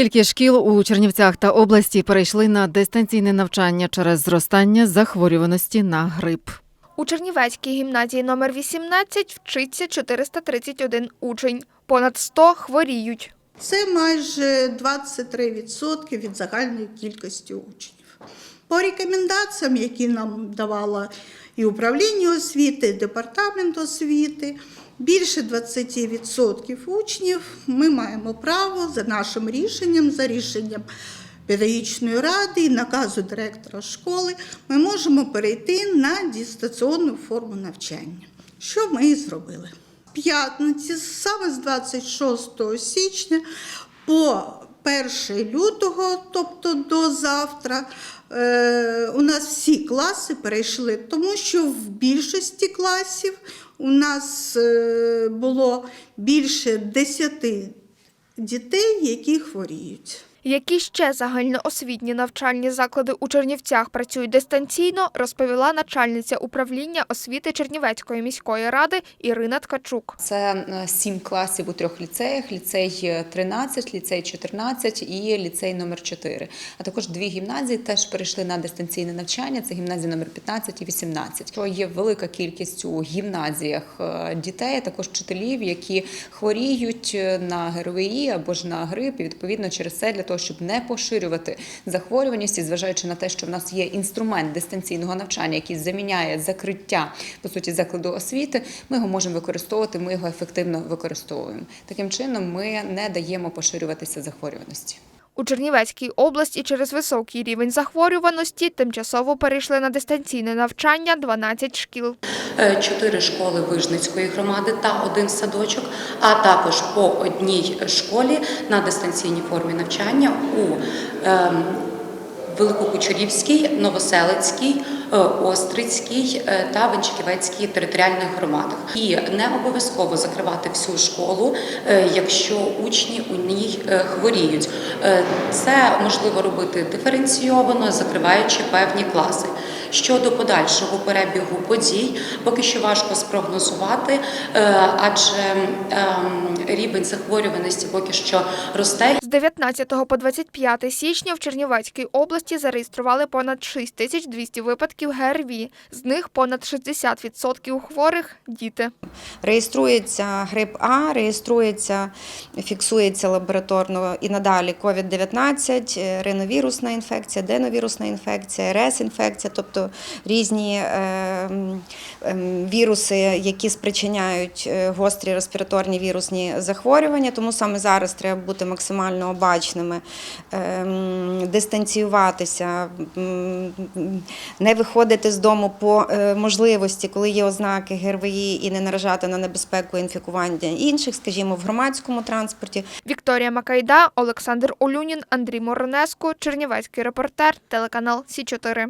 Кількість шкіл у Чернівцях та області перейшли на дистанційне навчання через зростання захворюваності на грип. У Чернівецькій гімназії номер 18 вчиться 431 учень. Понад 100 хворіють. Це майже 23% від загальної кількості учнів. По рекомендаціям, які нам давала і управління освіти, і департамент освіти, більше 20% учнів ми маємо право за нашим рішенням, за рішенням педагогічної ради і наказу директора школи, ми можемо перейти на дистанційну форму навчання. Що ми і зробили. П'ятниці, саме з 26 січня по 1 лютого, тобто до завтра, е, у нас всі класи перейшли, тому що в більшості класів у нас е, було більше 10 дітей, які хворіють. Які ще загальноосвітні навчальні заклади у Чернівцях працюють дистанційно, розповіла начальниця управління освіти Чернівецької міської ради Ірина Ткачук. Це е, сім класів у трьох ліцеях: ліцей 13, ліцей 14 і ліцей номер 4. А також дві гімназії теж перейшли на дистанційне навчання. Це гімназія номер 15 і 18. Що є велика кількість у гімназіях е, дітей, а також вчителів, які хворіють е, на ГРВІ або ж на грип. І відповідно через це для того, щоб не поширювати захворюваність, і зважаючи на те, що в нас є інструмент дистанційного навчання, який заміняє закриття по суті закладу освіти, ми його можемо використовувати. Ми його ефективно використовуємо. Таким чином, ми не даємо поширюватися захворюваності. У Чернівецькій області через високий рівень захворюваності тимчасово перейшли на дистанційне навчання 12 шкіл. Е, чотири школи Вижницької громади та один садочок, а також по одній школі на дистанційній формі навчання у ем, Великокучерівській, Новоселицькій, Острицькій е, та Венчиківецькій територіальних громадах. І не обов'язково закривати всю школу, е, якщо учні у ній е, хворіють. Е, Це можливо робити диференційовано, закриваючи певні класи. Щодо подальшого перебігу подій, поки що важко спрогнозувати, е, адже ем, рівень захворюваності поки що росте. З 19 по 25 січня в Чернівецькій області зареєстрували понад 6200 випадків ГРВІ. З них понад 60% хворих – діти. Реєструється грип А, реєструється, фіксується лабораторно і надалі COVID-19, е, риновірусна інфекція, деновірусна інфекція, РС-інфекція, тобто різні е, ем, віруси, які спричиняють е, гострі респіраторні вірусні захворювання. Тому саме зараз треба бути максимально обачними, ем, дистанціюватися, не виходити з дому по е, можливості, коли є ознаки ГРВІ, і не наражати на небезпеку інфікування інших, скажімо, в громадському транспорті. Вікторія Макайда, Олександр Олюнін, Андрій Моронеско, Чернівецький репортер, телеканал Сі 4